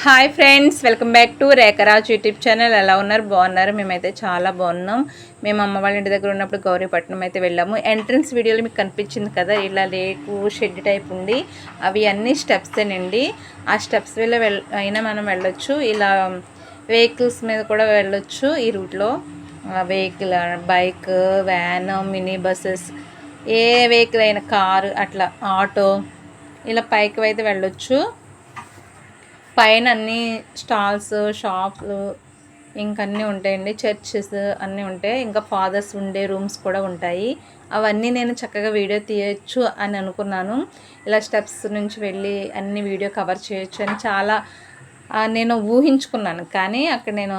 Hi friends welcome back to Rekharaj YouTube channel. ఎలా ఉన్నారు? బాగున్నారు? మేమైతే చాలా బాగున్నాం. మేము అమ్మ వాళ్ళ ఇంటి దగ్గర ఉన్నప్పుడు గౌరీపట్నం అయితే వెళ్ళాము. ఎంట్రన్స్ వీడియోలో మీకు కనిపించింది కదా? ఇలా లేకు షెడ్ టైప్ ఉంది. అవి అన్నీ స్టెప్సేనండి ఆ స్టెప్స్ వెళ్ళ వెళ్ అయినా మనం వెళ్ళొచ్చు. ఇలా వెహికల్స్ మీద కూడా వెళ్ళొచ్చు ఈ రూట్లో vehicle bike van mini buses ఏ వెహికల్ అయినా కారు అట్లా ఆటో ఇలా పైకి అయితే వెళ్ళొచ్చు. పైన అన్ని స్టాల్స్ షాప్లు ఇంకా ఉంటాయండి. చర్చెస్ అన్నీ ఉంటాయి. ఇంకా ఫాదర్స్ ఉండే రూమ్స్ కూడా ఉంటాయి. అవన్నీ నేను చక్కగా వీడియో తీయచ్చు అని అనుకున్నాను. ఇలా స్టెప్స్ నుంచి వెళ్ళి అన్ని వీడియో కవర్ చేయొచ్చు అని చాలా నేను ఊహించుకున్నాను. కానీ అక్కడ నేను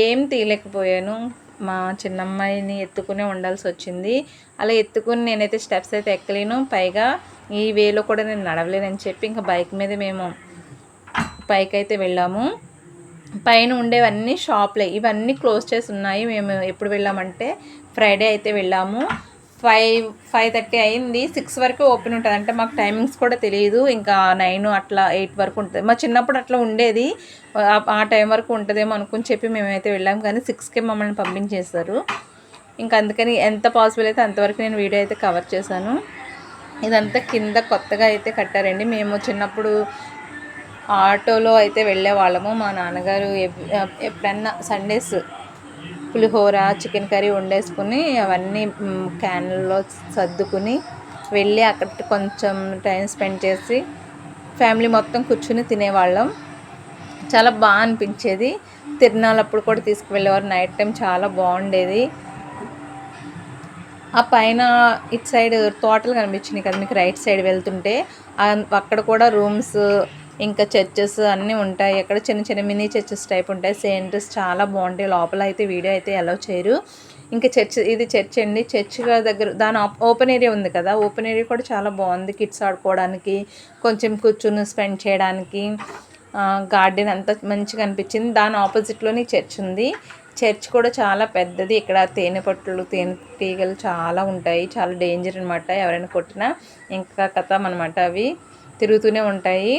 ఏం తీయలేకపోయాను. మా చిన్నమ్మాయిని ఎత్తుకునే ఉండాల్సి వచ్చింది. అలా ఎత్తుకుని నేనైతే స్టెప్స్ అయితే ఎక్కలేను. పైగా ఈ వేలో కూడా నేను నడవలేనని చెప్పి ఇంకా బైక్ మీద మేము పైకి అయితే వెళ్ళాము. పైన ఉండేవన్నీ షాప్లే. ఇవన్నీ క్లోజ్ చేసి ఉన్నాయి. మేము ఎప్పుడు వెళ్ళామంటే ఫ్రైడే అయితే వెళ్ళాము. ఫైవ్ ఫైవ్ థర్టీ అయింది. సిక్స్ వరకు ఓపెన్ ఉంటుంది. అంటే మాకు టైమింగ్స్ కూడా తెలియదు ఇంకా నైన్ అట్లా ఎయిట్ వరకు ఉంటుంది. మా చిన్నప్పుడు అట్లా ఉండేది. ఆ- ఆ టైం వరకు ఉంటుందేమో అనుకుని చెప్పి మేమైతే వెళ్ళాము కానీ సిక్స్కే మమ్మల్ని పంపించేశారు. ఇంకా అందుకని ఎంత పాసిబుల్ అయితే అంతవరకు నేను వీడియో అయితే కవర్ చేశాను. ఇదంతా కింద కొత్తగా అయితే కట్టారండి. మేము చిన్నప్పుడు ఆటోలో అయితే వెళ్ళే వాళ్ళము. మా నాన్నగారు ఎప్పుడన్నా సండేస్ పులిహోర చికెన్ కర్రీ వండేసుకుని అవన్నీ క్యాన్లో సర్దుకుని వెళ్ళి అక్కడ కొంచెం టైం స్పెండ్ చేసి ఫ్యామిలీ మొత్తం కూర్చుని తినేవాళ్ళం. చాలా బాగా అనిపించేది. తిరునాళ్ళప్పుడు కూడా తీసుకువెళ్ళేవారు. నైట్ టైం చాలా బాగుండేది. ఆ పైన ఇటు సైడ్ తోటలు కనిపించినాయి కదా మీకు రైట్ సైడ్ వెళ్తుంటే. అక్కడ కూడా రూమ్స్ ఇంకా చర్చెస్ అన్నీ ఉంటాయి. అక్కడ చిన్న చిన్న మినీ చర్చెస్ టైప్ ఉంటాయి. సెంటర్స్ చాలా బాగుంటాయి. లోపల అయితే వీడియో అయితే అలౌ చేయరు. ఇంకా చర్చ్ ఇది చర్చ్ అండి. చర్చ్ దగ్గర దాని ఓపెన్ ఏరియా ఉంది కదా. ఓపెన్ ఏరియా కూడా చాలా బాగుంది. కిడ్స్ ఆడుకోవడానికి కొంచెం కూర్చుని స్పెండ్ చేయడానికి. గార్డెన్ అంతా మంచిగా అనిపించింది. దాని ఆపోజిట్లోనే చర్చ్ ఉంది. చర్చ్ కూడా చాలా పెద్దది. ఇక్కడ తేనె పట్టులు తేనె తీగలు చాలా ఉంటాయి. చాలా డేంజర్ అనమాట ఎవరైనా కొట్టినా ఇంకా కథం అనమాట అవి. తిరుగుతూనే ఉంటాయి.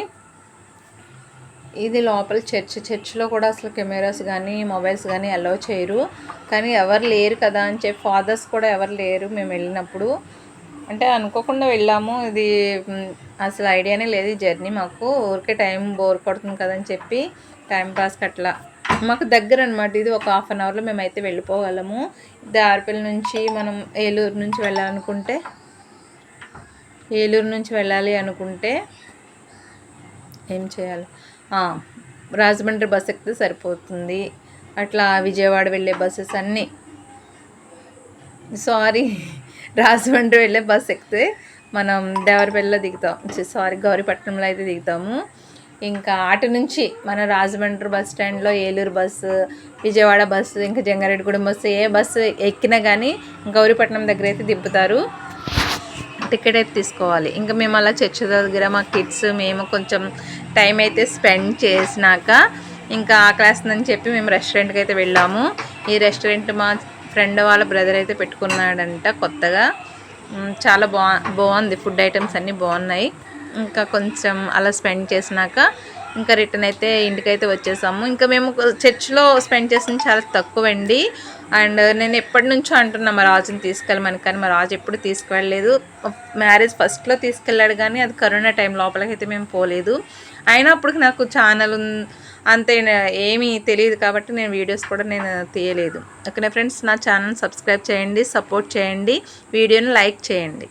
ఇది లోపల చర్చ్ చర్చ్లో కూడా అసలు కెమెరాస్ కానీ మొబైల్స్ కానీ అలౌ చేయరు. కానీ ఎవరు లేరు కదా అని చెప్పి ఫాదర్స్ కూడా ఎవరు లేరు మేము వెళ్ళినప్పుడు. అంటే అనుకోకుండా వెళ్ళాము. ఇది అసలు ఐడియానే లేదు ఈ జర్నీ మాకు. ఊరికే టైం బోర్ కొడుతుంది కదని చెప్పి టైం పాస్కి అట్లా మాకు దగ్గర అనమాట ఇది ఒక హాఫ్ అన్ అవర్లో మేమైతే వెళ్ళిపోగలము. దారిపల్లి నుంచి మనం ఏలూరు నుంచి వెళ్ళాలనుకుంటే ఏలూరు నుంచి వెళ్ళాలి అనుకుంటే ఏం చేయాలి? రాజమండ్రి బస్ ఎక్కితే సరిపోతుంది. అట్లా విజయవాడ వెళ్ళే బస్సెస్ అన్నీ. సారీ రాజమండ్రి వెళ్ళే బస్ ఎక్కితే మనం దేవరపల్లిలో దిగుతాం. సారీ గౌరీపట్నంలో అయితే దిగుతాము. ఇంకా అటు నుంచి మన రాజమండ్రి బస్ స్టాండ్లో ఏలూరు బస్సు విజయవాడ బస్సు ఇంకా జంగారెడ్డిగూడెం బస్సు ఏ బస్సు ఎక్కినా కానీ గౌరీపట్నం దగ్గర అయితే దింపుతారు. టికెట్ అయితే తీసుకోవాలి. ఇంకా మేము అలా చర్చ్ దగ్గర మా కిడ్స్ మేము కొంచెం టైం అయితే స్పెండ్ చేసినాక ఇంకా ఆకలేస్తుందని చెప్పి మేము రెస్టారెంట్కి అయితే వెళ్ళాము. ఈ రెస్టారెంట్ మా ఫ్రెండ్ వాళ్ళ బ్రదర్ అయితే పెట్టుకున్నాడంట కొత్తగా. చాలా బాగుంది. ఫుడ్ ఐటమ్స్ అన్నీ బాగున్నాయి. ఇంకా కొంచెం అలా స్పెండ్ చేసినాక ఇంకా రిటర్న్ అయితే ఇంటికైతే వచ్చేసాము. ఇంకా మేము చర్చ్లో స్పెండ్ చేసింది చాలా తక్కువ అండి అండ్ నేను ఎప్పటి నుంచో అంటున్నా మా రాజుని తీసుకెళ్ళమని కానీ మా రాజు ఎప్పుడు తీసుకువెళ్ళలేదు మ్యారేజ్ ఫస్ట్లో తీసుకెళ్ళాడు కానీ అది కరోనా టైం లోపలకైతే మేము పోలేదు. అయినప్పటికి నాకు ఛానల్ అంతే ఏమీ తెలియదు కాబట్టి నేను వీడియోస్ కూడా నేను తీయలేదు. ఓకేనా ఫ్రెండ్స్? నా ఛానల్ సబ్స్క్రైబ్ చేయండి సపోర్ట్ చేయండి. వీడియోని లైక్ చేయండి.